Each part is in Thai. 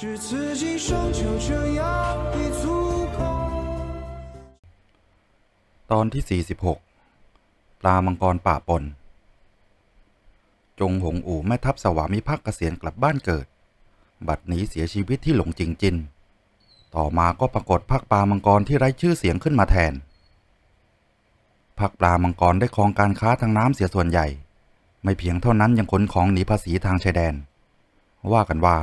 ตอนที่ 46 ปลามังกรป่าปน จงหงอู่แม่ทัพสวามิภักดิ์เกษียณกลับบ้านเกิด บัดนี้เสียชีวิตที่หลงจริงจิน ต่อมาก็ปรากฏพักปลามังกรที่ไร้ชื่อเสียงขึ้นมาแทนพักปลามังกรได้ครองการค้าทางน้ำเสียส่วนใหญ่ ไม่เพียงเท่านั้นยังขนของหนีภาษีทางชายแดน ว่ากันว่า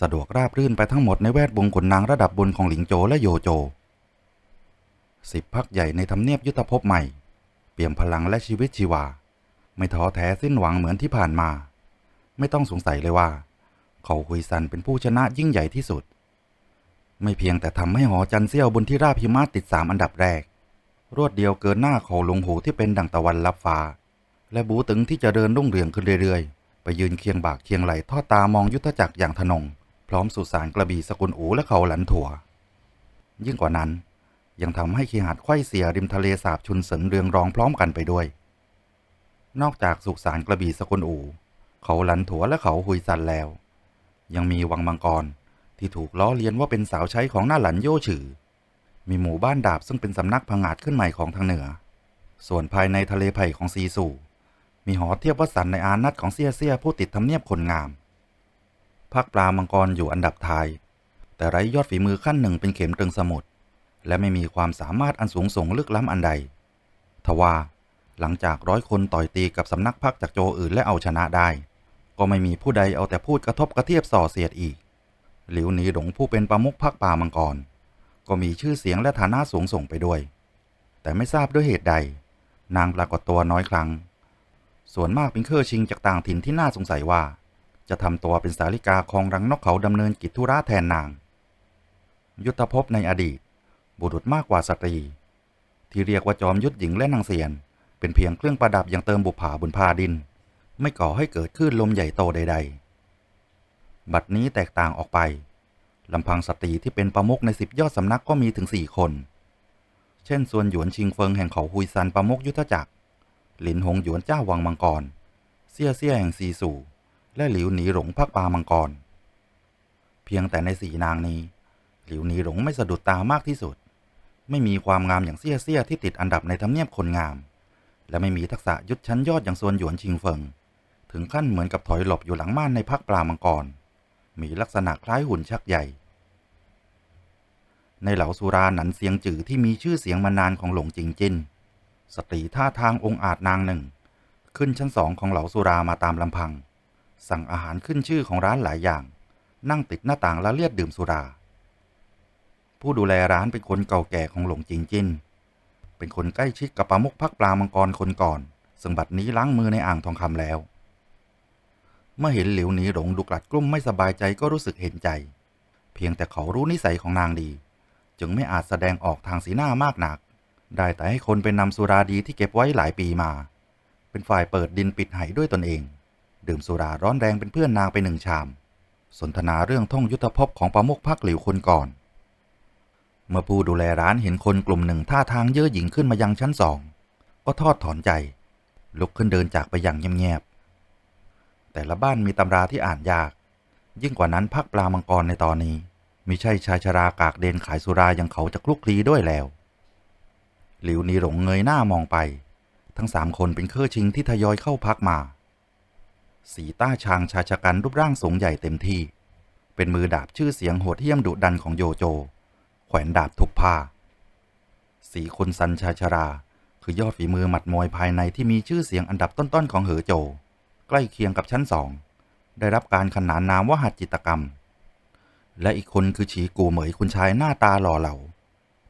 สะดวกราบรื่นไปทั้งหมดในแวดวงขนนางระดับบนของหลิงโจและโยโจสิบพักใหญ่ในทำเนียบยุทธภพใหม่ เปี่ยมพลังและชีวิตชีวา ไม่ท้อแท้สิ้นหวังเหมือนที่ผ่านมา ไม่ต้องสงสัยเลยว่า เขาคุยซันเป็นผู้ชนะยิ่งใหญ่ที่สุด ไม่เพียงแต่ทำให้หอจันเซี่ยวบนที่ราบหิมะติดสามอันดับแรก รวดเดียวเกินหน้าเขาลงหูที่เป็นดั่งตะวันลับฟ้า และบูตึงที่จะเดินรุ่งเรืองขึ้นเรื่อยๆ ไปยืนเคียงบากเคียงไหลทอดตามองยุทธจักรอย่างทนง พร้อมสุสานกระบี่สกุลอูและเขาหลันถั่ว ยิ่งกว่านั้นยังทำให้คีหาดไข้เสียริมทะเลสาบชุนเสนเรืองรองพร้อมกันไปด้วย นอกจากสุสานกระบี่สกุลอู เขาหลันถัวและเขาหุยซันแล้ว ยังมีวังมังกรที่ถูกล้อเลียนว่าเป็นสาวใช้ของหน้าหลันโยฉือ มีหมู่บ้านดาบซึ่งเป็นสำนักพังอาจขึ้นใหม่ของทางเหนือ ส่วนภายในทะเลไผ่ของซีซูมีหอเทียบวัสันในอานัตของเซียเซียผู้ติดทำเนียบคนงาม พักปลามังกรอยู่อันดับท้าย แต่ไร้ยอดฝีมือขั้นหนึ่งเป็นเข็มตรึงสมุทรและไม่มีความสามารถอันสูงส่งลึกล้ำอันใด ทว่าหลังจากร้อยคนต่อยตีกับสำนักพักจากโจอื่นและเอาชนะได้ ก็ไม่มีผู้ใดเอาแต่พูดกระทบกระเทียบส่อเสียดอีก หลิวหนีหลงผู้เป็นประมุขพักป่ามังกร ก็มีชื่อเสียงและฐานะสูงส่งไปด้วย แต่ไม่ทราบด้วยเหตุใด นางปรากฏตัวน้อยครั้ง ส่วนมากเป็นเครือชิงจากต่างถิ่นที่น่าสงสัยว่า จะทำตัวเป็นสาลิกาคองรังนกเขาดำเนินกิจธุระแทนนาง ยุทธภพในอดีต บุรุษมากกว่าสตรี ที่เรียกว่าจอมยุทธหญิงและนางเสียน เป็นเพียงเครื่องประดับอย่างเติมบุปผาบนผ้าดิน ไม่ก่อให้เกิดคลื่นลมใหญ่โตใด ๆ บัดนี้แตกต่างออกไปลำพังสตรีที่เป็นประมุขในสิบยอดสำนักก็มีถึงสี่คน เช่นส่วนหยวนชิงเฟิงแห่งเขาฮุยซันประมุขยุทธจักร หลินหงหยวนเจ้าวังมังกร เซี่ยเซี่ยแห่งซีสู่ และหลิวหนีหลงพักปามังกร เพียงแต่ในสี่นางนี้ หลิวหนีหลงไม่สะดุดตามากที่สุด ไม่มีความงามอย่างเซี่ยเซี่ยที่ติดอันดับในทำเนียบคนงาม และไม่มีทักษะยุทธชั้นยอดอย่างส่วนหยวนชิงเฟิง ถึงขั้นเหมือนกับถอยหลบอยู่หลังม่านในพักปลามังกร มีลักษณะคล้ายหุ่นชักใหญ่ ในเหล่าสุราหนันเสียงจือที่มีชื่อเสียงมานานของหลงจิงจินสตรีท่าทางองอาจนางหนึ่ง ขึ้นชั้นสองของเหล่าสุรามาตามลำพัง สั่งอาหารขึ้นชื่อของร้านหลายอย่าง นั่งติดหน้าต่างละเลียดดื่มสุรา ผู้ดูแลร้านเป็นคนเก่าแก่ของหลงจิงจินเป็นคนใกล้ชิดกับปลามุกพักปลามังกรคนก่อน ซึ่งบัดนี้ล้างมือในอ่างทองคำแล้ว เมื่อเห็นหลิวหนีหลงดูกลัดกลุ้มไม่สบายใจก็รู้สึกเห็นใจ เพียงแต่เขารู้นิสัยของนางดี จึงไม่อาจแสดงออกทางสีหน้ามากนัก ได้แต่ให้คนไปนำสุราดีที่เก็บไว้หลายปีมา เป็นฝ่ายเปิดดินปิดไหด้วยตนเอง ดื่มสุราร้อนแรงเป็นเพื่อนนางไปหนึ่งชาม สนทนาเรื่องท่องยุทธภพของประมุขพักหลิวคนก่อน เมื่อผู้ดูแลร้านเห็นคนกลุ่มหนึ่งท่าทางเย่อหยิ่งขึ้นมายังชั้นสอง ก็ทอดถอนใจ ลุกขึ้นเดินจากไปอย่างเงียบๆแต่ละบ้านมีตำราที่อ่านยาก ยิ่งกว่านั้นพักปลามังกรในตอนนี้มิใช่ชายชรากากเดนขายสุราอย่างเขาจะคลุกคลีด้วยแล้ว หลิวนีหลงเงยหน้ามองไป ทั้งสามคนเป็นเครือชิงที่ทยอยเข้าพักมา สีต้าชางชาชะกันรูปร่างสูงใหญ่เต็มที่ เป็นมือดาบชื่อเสียงโหดเหี้ยมดุดันของโยโจ แขวนดาบทุกผ้า สีคุณซันชาชรา คือยอดฝีมือหมัดมวยภายในที่มีชื่อเสียงอันดับต้นๆของเหอโจ ใกล้เคียงกับชั้นสอง ได้รับการขนานนามว่าหัดจิตกรรม และอีกคนคือฉีกูเหมยคุณชายหน้าตาหล่อเหลา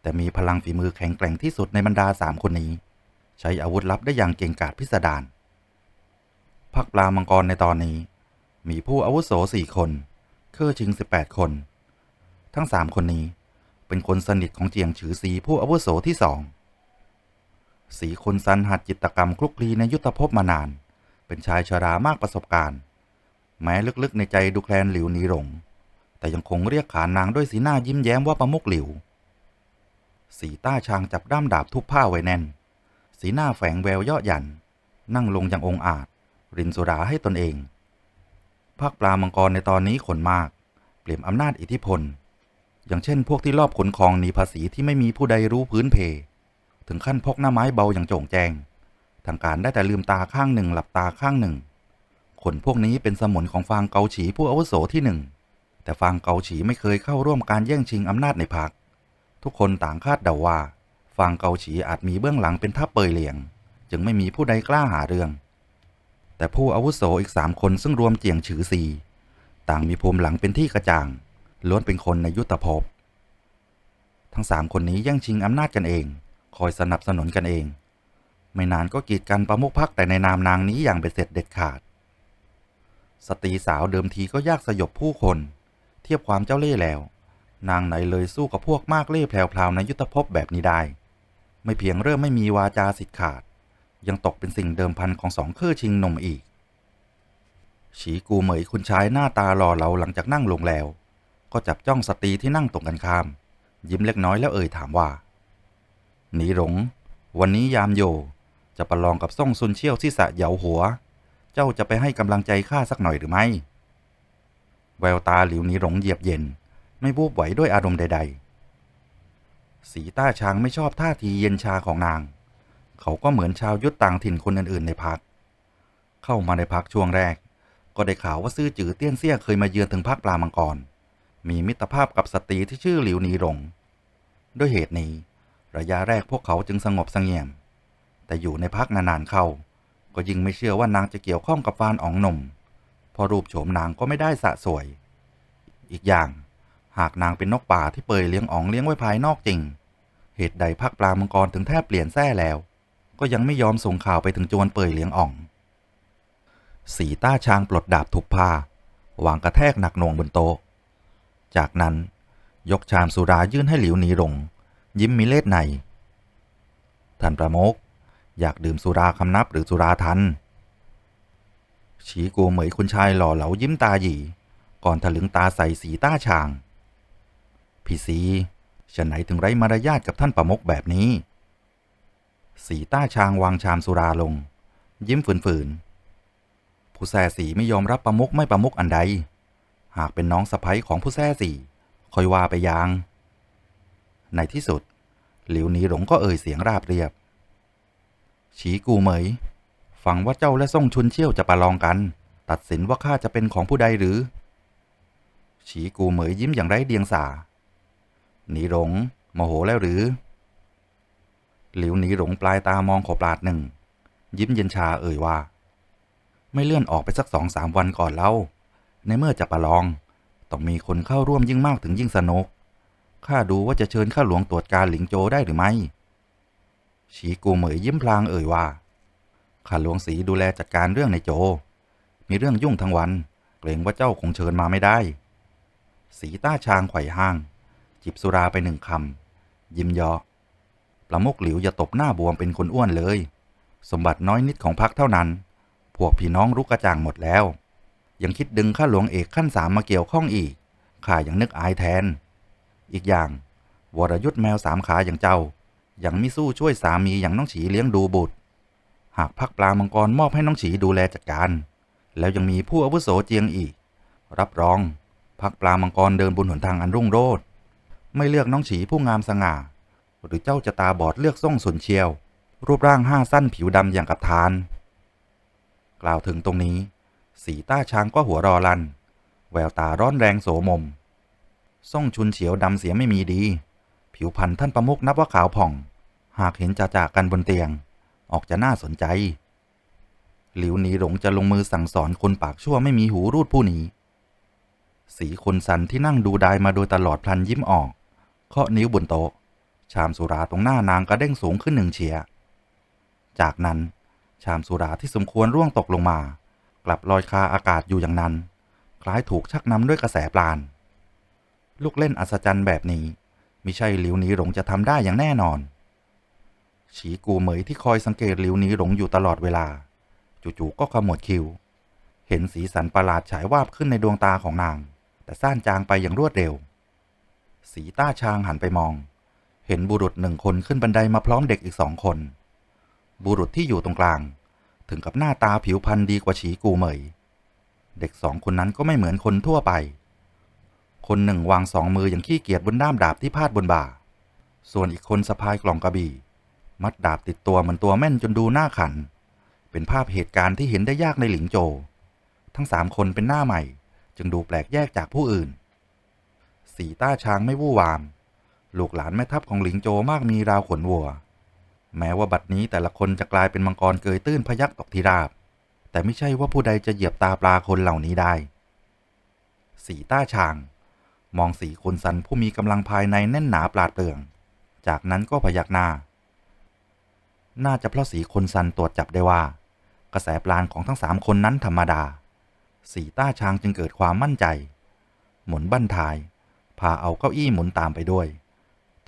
แต่มีพลังฝีมือแข็งแกร่งที่สุดในบรรดาสามคนนี้ ใช้อาวุธลับได้อย่างเก่งกาจพิสดาร พักปลามังกรในตอนนี้ มีผู้อาวุโสสี่คนเครือชิงสิบแปดคน ทั้งสามคนนี้เป็นคนสนิทของเจียงฉือซีผู้อาวุโสที่สองสีคนซันหัดจิตกรรมคลุกคลีในยุทธภพมานาน เป็นชายชรามากประสบการณ์ แม้ลึกๆในใจดูแคลนหลิวนีหลง แต่ยังคงเรียกขานนางด้วยสีหน้ายิ้มแย้มว่าประมุกหลิว สีต้าชางจับด้ามดาบทุบผ้าไว้แน่น สีหน้าแฝงแววเยาะหยัน นั่งลงอย่างองอาจ รินสุราให้ตนเองภาคปลามังกรในตอนนี้ขนมาก เปลี่ยมอำนาจอิทธิพล อย่างเช่น พวกที่รอบขนของหนีภาษีที่ไม่มีผู้ใดรู้พื้นเพ ถึงขั้นพกหน้าไม้เบาอย่างโจ่งแจ้งทางการได้แต่ลืมตาข้างหนึ่งหลับตาข้างหนึ่ง คนพวกนี้เป็นสมุนของฟางเกาฉีผู้อาวุโสที่หนึ่งแต่ฟางเกาฉีไม่เคยเข้าร่วมการแย่งชิงอำนาจในพรรคทุกคนต่างคาดเดาว่าฟางเกาฉีอาจมีเบื้องหลังเป็นทัพเปยเหลียง จึงไม่มีผู้ใดกล้าหาเรื่อง แต่ผู้อาวุโสอีกสามคนซึ่งรวมเจียงฉือซีต่างมีภูมิหลังเป็นที่กระจ่าง ล้วนเป็นคนในยุทธภพ ทั้งสามคนนี้แย่งชิงอำนาจกันเอง คอยสนับสนุนกันเอง ไม่นานก็กีดกันประมุขพักแต่ในนามนางนี้อย่างเป็นเสร็จเด็ดขาด สตรีสาวเดิมทีก็ยากสยบผู้คน เทียบความเจ้าเล่ห์แล้ว นางไหนเลยสู้กับพวกมากเล่ห์แพรวๆในยุทธภพแบบนี้ได้ ไม่เพียงเริ่มไม่มีวาจาสิทธิ์ขาด ยังตกเป็นสิ่งเดิมพันของสองเครือชิงนมอีก ฉีกูเหมยคุณชายหน้าตาหล่อเหลาหลังจากนั่งลงแล้ว ก็จับจ้องสตรีที่นั่งตรงกันข้าม ยิ้มเล็กน้อยแล้วเอ่ยถามว่า หนีหลง วันนี้ยามโย จะประลองกับซ่องซุนเชี่ยวที่สะเหยาหัว เจ้าจะไปให้กำลังใจข้าสักหน่อยหรือไม่ แววตาหลิวหนีหลงเหยียบเย็น ไม่บูบไหวด้วยอารมณ์ใด ๆ สีต้าช้างไม่ชอบท่าทีเย็นชาของนาง เขาก็เหมือนชาวยุทธต่างถิ่นคนอื่น ๆ ในพัก เข้ามาในพักช่วงแรก ก็ได้ข่าวว่าซื่อจือเตี้ยนเซี่ยเคยมาเยือนถึงพักปลามังกร มีมิตรภาพกับสตรีที่ชื่อหลิวหนีหลง ด้วยเหตุนี้ ระยะแรกพวกเขาจึงสงบสงี่ยม แต่อยู่ในพักนานๆเข้า ก็ยิ่งไม่เชื่อว่านางจะเกี่ยวข้องกับฟานอ๋องหนุ่มเพอรูปโฉมนางก็ไม่ได้สะสวย อีกอย่างหากนางเป็นนกป่าที่เปยเลี้ยงอ๋องเลี้ยงไว้ภายนอกจริง เหตุใดพักปลามังกรถึงแทบเปลี่ยนแท้แล้ว ก็ยังไม่ยอมส่งข่าวไปถึงจวนเปยเลียงอ่อง สีต้าช้างปลดดาบทุบผ้าวางกระแทกหนักหน่วงบนโต๊ะ จากนั้นยกชามสุรายื่นให้หลิวหนีหลง ยิ้มมีเล่ห์ใน ท่านประโมก อยากดื่มสุราคำนับหรือสุราทัน ฉีกัวเหมยคุณชายหล่อเหลายิ้มตาหยีก่อนถลึงตาใส่สีต้าชาง พี่สีฉันไหนถึงไร้มารยาทกับท่านประมกแบบนี้ สีต้าชางวางชามสุราลง ยิ้มฝืนๆผู้แซ่สีไม่ยอมรับประมุกไม่ประมุกอันใด หากเป็นน้องสะพ้ยของผู้แซ่สีคอยว่าไปยาง ในที่สุด หลิวหนีหลงก็เอ่ยเสียงราบเรียบ ฉีกูเหมย ฟังว่าเจ้าและซ่งชุนเชี่ยวจะประลองกัน ตัดสินว่าข้าจะเป็นของผู้ใดหรือ ฉีกูเหมยยิ้มอย่างไร้เดียงสาหนีหลงโมโหแล้วหรือ หลิวหนีหลงปลายตามองขอบปลาดหนึ่ง ยิ้มเย็นชาเอ่ยว่า ไม่เลื่อนออกไปสักสองสามวันก่อนเล่า ในเมื่อจะประลอง ต้องมีคนเข้าร่วมยิ่งมากถึงยิ่งสนุกข้าดูว่าจะเชิญข้าหลวงตรวจการหลิงโจได้หรือไม่ฉีกูเหมยยิ้มพลางเอ่ยว่าข้าหลวงสีดูแลจัดการเรื่องในโจ มีเรื่องยุ่งทั้งวัน เกรงว่าเจ้าคงเชิญมาไม่ได้ สีต้าชางไขว่ห้าง จิบสุราไปหนึ่งคำยิ้มยาะ ประมุกหลิวอย่าตบหน้าบวมเป็นคนอ้วนเลย สมบัติน้อยนิดของพักเท่านั้น พวกพี่น้องรู้กระจ่างหมดแล้ว ยังคิดดึงข้าหลวงเอกขั้นสามมาเกี่ยวข้องอีก ข้ายังนึกอายแทน อีกอย่าง วรยุทธ์แมวสามขาอย่างเจ้า ยังมิสู้ช่วยสามีอย่างน้องฉีเลี้ยงดูบุตร หากพักปลามังกรมอบให้น้องฉีดูแลจัดการ แล้วยังมีผู้อาวุโสเจียงอีก รับรอง พักปลามังกรเดินบนหนทางอันรุ่งโรจน์ไม่เลือกน้องฉีผู้งามสง่า หรือเจ้าจะตาบอดเลือกส่งสนเชียว รูปร่างห้าสั้นผิวดำอย่างกับทาน กล่าวถึงตรงนี้ สีต้าช้างก็หัวรอลัน แววตาร้อนแรงโสมม ส่งชุนเฉียวดำเสียไม่มีดี ผิวพรรณท่านประมุกนับว่าขาวผ่อง หากเห็นจ่าจากกันบนเตียง ออกจะน่าสนใจ หลิวหนีหลงจะลงมือสั่งสอนคนปากชั่วไม่มีหูรูดผู้นี้สีคนสันที่นั่งดูดายมาโดยตลอดพลันยิ้มออก เคาะนิ้วบนโต๊ะ ชามสุราตรงหน้านางกระเด้งสูงขึ้นหนึ่งเฉีย จากนั้นชามสุราที่สมควรร่วงตกลงมา กลับลอยคาอากาศอยู่อย่างนั้น คล้ายถูกชักนำด้วยกระแสปราณลูกเล่นอัศจรรย์แบบนี้มิใช่หลิวหนีหลงจะทำได้อย่างแน่นอน ฉีกูเหมยที่คอยสังเกตหลิวหนีหลงอยู่ตลอดเวลา จู่ๆก็ขมวดคิ้วเห็นสีสันประหลาดฉายวาบขึ้นในดวงตาของนาง แต่ซ่านจางไปอย่างรวดเร็ว สีต้าชางหันไปมอง เห็นบุรุษหนึ่งคนขึ้นบันไดมาพร้อมเด็กอีกสองคน บุรุษที่อยู่ตรงกลาง ถึงกับหน้าตาผิวพรรณดีกว่าฉีกูเหมย เด็กสองคนนั้นก็ไม่เหมือนคนทั่วไป คนหนึ่งวางสองมืออย่างขี้เกียจบนด้ามดาบที่พาดบนบ่า ส่วนอีกคนสะพายกล่องกระบี่ มัดดาบติดตัวเหมือนตัวแม่นจนดูหน้าขัน เป็นภาพเหตุการณ์ที่เห็นได้ยากในหลิงโจ ทั้งสามคนเป็นหน้าใหม่ จึงดูแปลกแยกจากผู้อื่น สีต้าช้างไม่วู่วาม ลูกหลานแม่ทัพของหลิงโจมากมีราวขนวัว แม้ว่าบัดนี้แต่ละคนจะกลายเป็นมังกรเกยตื้นพยักตกทีราบ แต่ไม่ใช่ว่าผู้ใดจะเหยียบตาปลาคนเหล่านี้ได้ สีต้าชาง มองสีคนสันผู้มีกำลังภายในแน่นหนาปราดเปรื่อง จากนั้นก็พยักหน้า น่าจะเพราะสีคนสันตรวจจับได้ว่า กระแสปราณของทั้งสามคนนั้นธรรมดา สีต้าช้างจึงเกิดความมั่นใจ หมุนบั้นทาย พาเอาเก้าอี้หมุนตามไปด้วย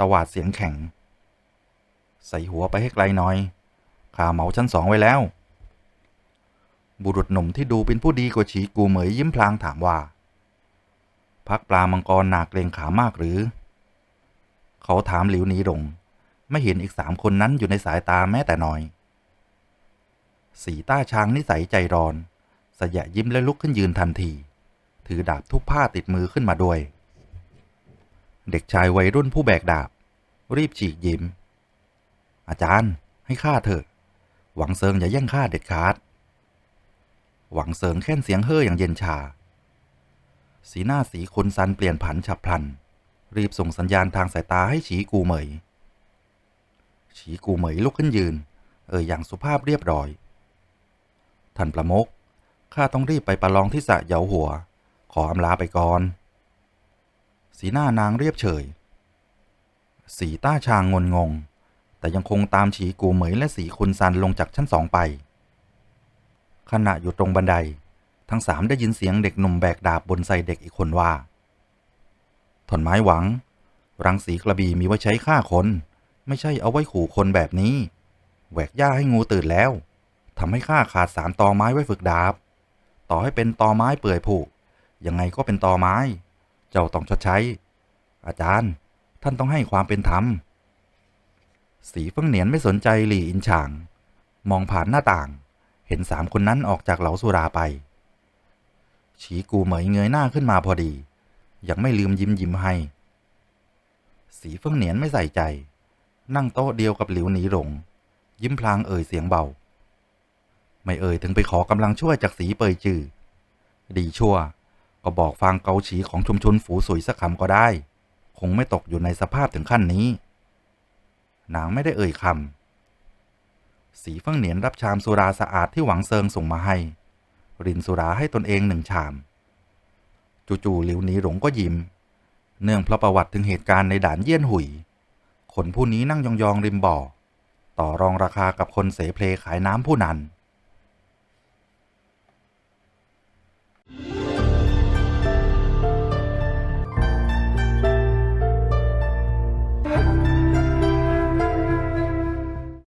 ตวาดเสียงแข็ง ใส่หัวไปให้ไกลหน่อยข้าเหมาชั้นสองไว้แล้ว บุรุษหนุ่มที่ดูเป็นผู้ดีกว่าฉีกูเหมยยิ้มพลางถามว่า พักปลามังกรหนาเกรงขามากหรือ เขาถามหลิวหนีหลง ไม่เห็นอีกสามคนนั้นอยู่ในสายตาแม้แต่น้อย สีต้าช้างนิสัยใจร้อนสยะยิ้มและลุกขึ้นยืนทันที ถือดาบทุกผ้าติดมือขึ้นมาด้วย เด็กชายวัยรุ่นผู้แบกดาบ รีบฉีกยิ้ม อาจารย์ให้ข้าเถอะ หวังเซิงอย่าแย่งข้าเด็ดขาด หวังเซิงแค่นเสียงเฮ่ออย่างเย็นชา สีหน้าสีคนซันเปลี่ยนผันฉับพลัน รีบส่งสัญญาณทางสายตาให้ฉีกูเหมย ฉีกูเหมยลุกขึ้นยืน เอ่ยอย่างสุภาพเรียบร้อย ท่านประมกข้าต้องรีบไปประลองที่สะเหยาหัว ขออำลาไปก่อน สีหน้านางเรียบเฉย สีต้าชางงนงง แต่ยังคงตามฉีกูเหมยและสีคุณซันลงจากชั้นสองไป ขณะอยู่ตรงบันได ทั้งสามได้ยินเสียงเด็กหนุ่มแบกดาบบนไซเด็กอีกคนว่าถอนไม้หวัง รังสีกระบี่มีไว้ใช้ฆ่าคน ไม่ใช่เอาไว้ขู่คนแบบนี้ แหวกหญ้าให้งูตื่นแล้วทำให้ข้าขาดสามตอไม้ไว้ฝึกดาบ ต่อให้เป็นตอไม้เปื่อยผุยังไงก็เป็นตอไม้ เจ้าต้องชดใช้ อาจารย์ ท่านต้องให้ความเป็นธรรม สีเฟิงเหนียนไม่สนใจหลี่อินฉาง มองผ่านหน้าต่าง เห็นสามคนนั้นออกจากเหลาสุราไป ฉีกูเหมยเงยหน้าขึ้นมาพอดี ยังไม่ลืมยิ้มยิ้มให้ สีเฟิงเหนียนไม่ใส่ใจ นั่งโต๊ะเดียวกับหลิวหนีหลง ยิ้มพลางเอ่ยเสียงเบา ไม่เอ่ยถึงไปขอกำลังช่วยจากสีเปยจือ ดีชั่ว ก็บอกฟังเกาฉีของชุมชนฝูสุยสักคำก็ได้ คงไม่ตกอยู่ในสภาพถึงขั้นนี้ นางไม่ได้เอ่ยคำ สีเฟิงเหนียนรับชามสุราสะอาดที่หวังเซิงส่งมาให้ รินสุราให้ตนเองหนึ่งชาม จู่ๆหลิวหนีหลงก็ยิ้ม เนื่องเพราะประวัติถึงเหตุการณ์ในด่านเยี่ยนหุย คนผู้นี้นั่งยองๆริมบ่อ ต่อรองราคากับคนเสเพลขายน้ำผู้นั้น